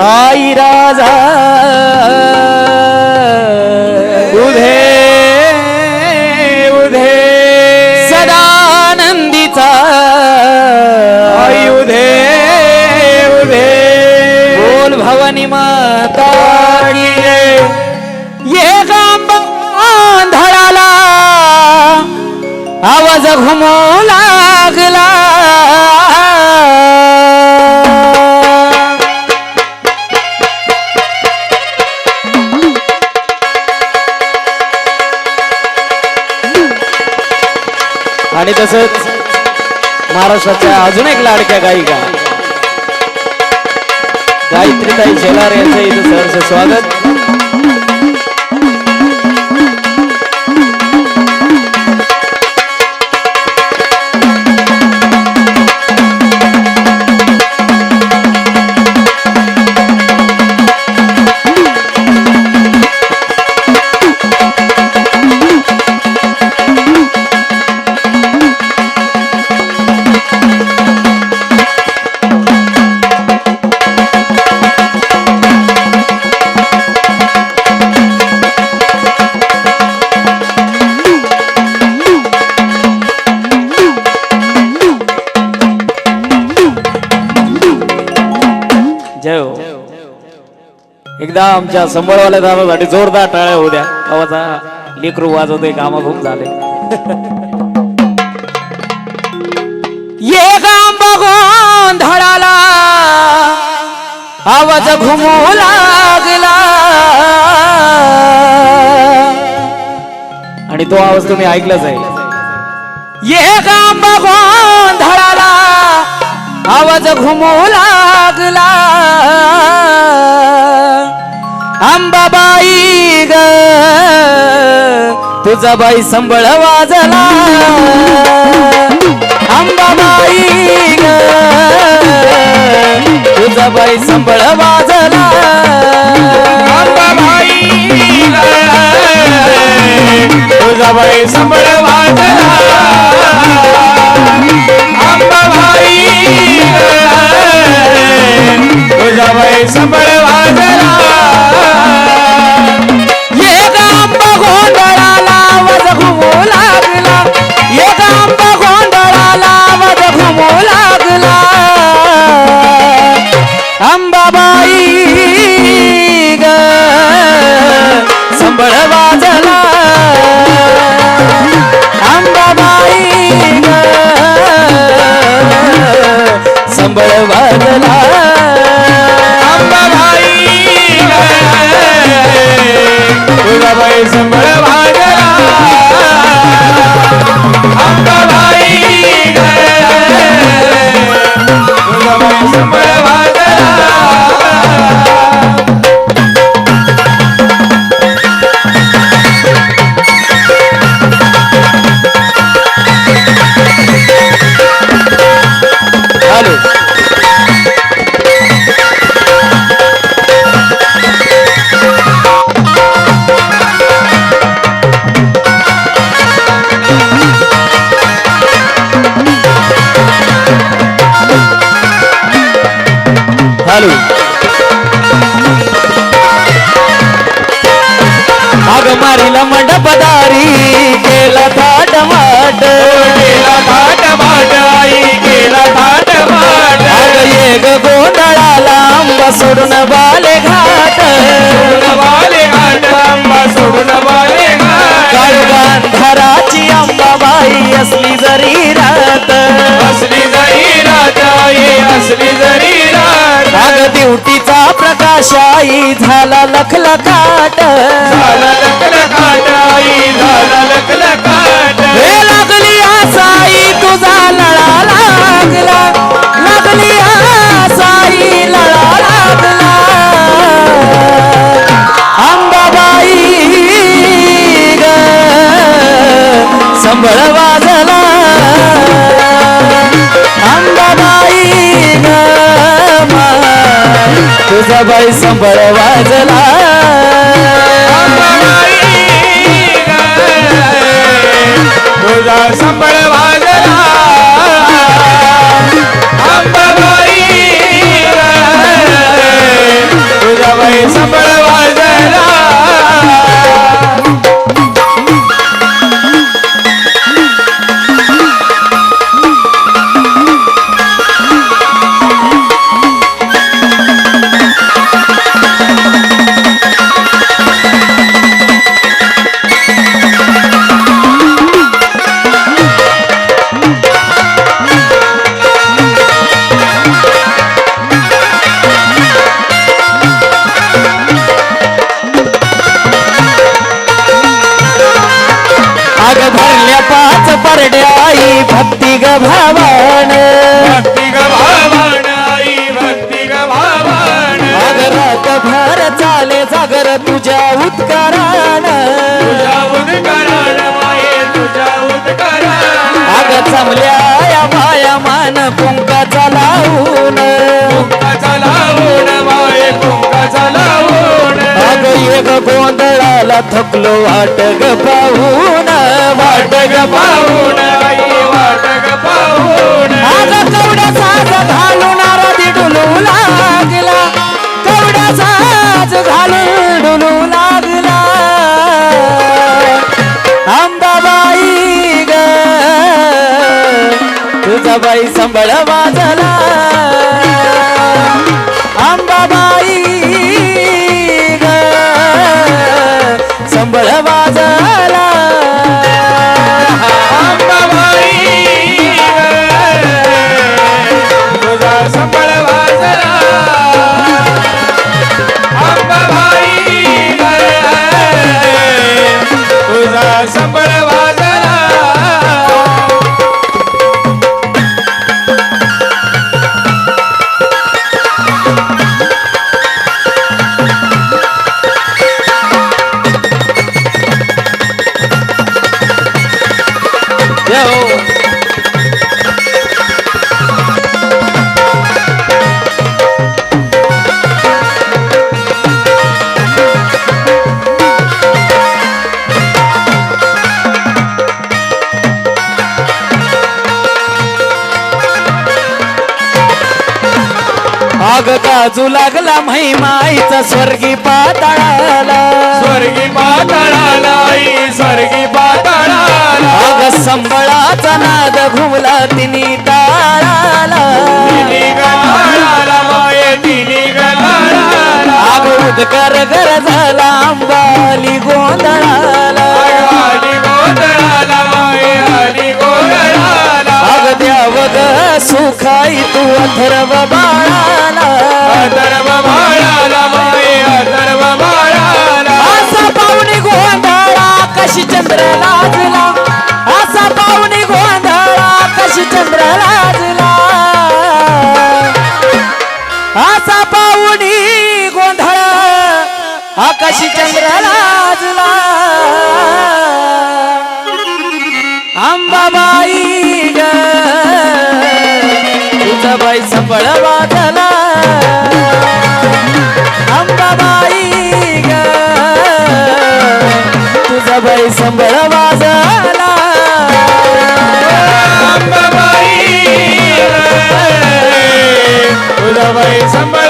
आई राजा उधे उधे। सदानंदीचा आई उधे उधे। बोल भवानी माता ये गांब आंधळाला आवाज घुमू लागला। आणि तसंच महाराष्ट्राच्या अजून एक लाडक्या गायिका. गायत्रीताई शेलार यांचं इथं सहर्ष स्वागत. जय हो. एकदा आमच्या संबळवाल्या दादासाठी जोरदार टाळ्या होऊ द्या. गावाचा लेकरू वाजवते कामा खूप झाले. ये काम बघून धडाला आवाज घुमू लागला. आणि तो आवाज तुम्ही ऐकलाच आहे. ये काम बघून धडाला आवाज घुमू लागला. अंबाबाई ग तुझा बाई संबळ वाजला. अंबाबाई ग तुझा बाई संबळ वाजला. अंबाबाई तुझा बाई संबळ वाजला. झाला लखलखाट बाई संभळ वाजला. भावान भक्ती ग भावान आई भक्ती ग भावान आगरात भर चाले जागर तुझ्या उत्कारान तुझ्या माये तुझ्या आग या माया मान कुंकाचा लावून। कुंकाचा लावून माये कुंकाचा लावून। अग एक गोंधळाला थकलो वाट ग पाहून। वाट ग पाहून आई आज कवड्या साज घालून आरती डुलू लागला. कवड्या साज घालून डुलू लागला. अंबाबाई ग तुझा बाई संबळ वाजला. काजू लागला महिमाईचा स्वर्गी पाताळाला. स्वर्गी पाताळाला स्वर्गी पाताळाला. आग संबळाचा नाद घुमला तिनी गलाळाला आग उदकर गर झाला अंबाली गोंधळाला. आग द्याव ग सुखाई तू अथर्व बाळाला. कशी चंद्र लाजला. असा पाहुणी गोंधळा कशी चंद्र लाजला. असा पाहुणी गोंधळ आकाशी चंद्र लाजला. अंबाबाई तुझा बाई संबळ वाजला अंबाबाई तुझा बाई संबळ वाजला अंबाबाई तुझा